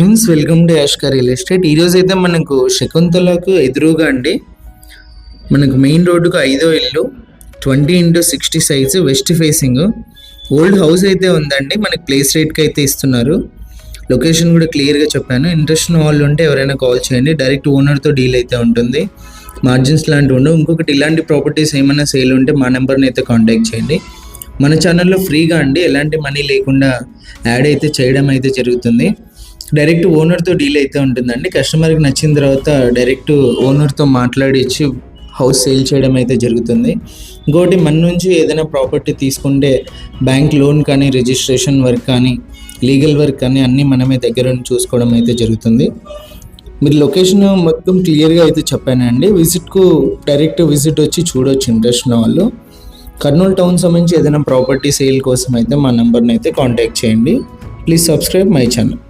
Friends welcome to Yashkar real estate ఈరోజు అయితే మనకు శకుంతలకు ఎదురుగా అండి మనకు మెయిన్ రోడ్డుకు ఐదో ఇల్లు twenty into sixty size west facing old house అయితే ఉందండి మనకి ప్లేస్ రేట్కి అయితే ఇస్తున్నారు. లొకేషన్ కూడా క్లియర్గా చెప్పాను. ఇంట్రెస్ట్ ఉన్న వాళ్ళు ఉంటే ఎవరైనా కాల్ చేయండి. డైరెక్ట్ ఓనర్తో డీల్ అయితే ఉంటుంది. మార్జిన్స్ లాంటివి ఉండవు. ఇంకొకటి ఇలాంటి ప్రాపర్టీస్ ఏమైనా సేల్ ఉంటే మా నెంబర్ని అయితే కాంటాక్ట్ చేయండి. మన ఛానల్లో ఫ్రీగా అండి ఎలాంటి మనీ లేకుండా యాడ్ అయితే చేయడం అయితే జరుగుతుంది. డైరెక్ట్ ఓనర్తో డీల్ అయితే ఉంటుందండి. కస్టమర్కి నచ్చిన తర్వాత డైరెక్ట్ ఓనర్తో మాట్లాడించి హౌస్ సేల్ చేయడం అయితే జరుగుతుంది. ఇంకోటి మన నుంచి ఏదైనా ప్రాపర్టీ తీసుకుంటే బ్యాంక్ లోన్ కానీ రిజిస్ట్రేషన్ వర్క్ కానీ లీగల్ వర్క్ కానీ అన్నీ మనమే దగ్గర చూసుకోవడం అయితే జరుగుతుంది. మీరు లొకేషన్ మొత్తం క్లియర్గా అయితే చెప్పానండి. విజిట్కు డైరెక్ట్ విజిట్ వచ్చి చూడొచ్చు ఇంట్రెస్ట్ ఉన్న వాళ్ళు. కర్నూలు టౌన్ సంబంధించి ఏదైనా ప్రాపర్టీ సేల్ కోసం అయితే మా నెంబర్ని అయితే కాంటాక్ట్ చేయండి. Please subscribe my channel.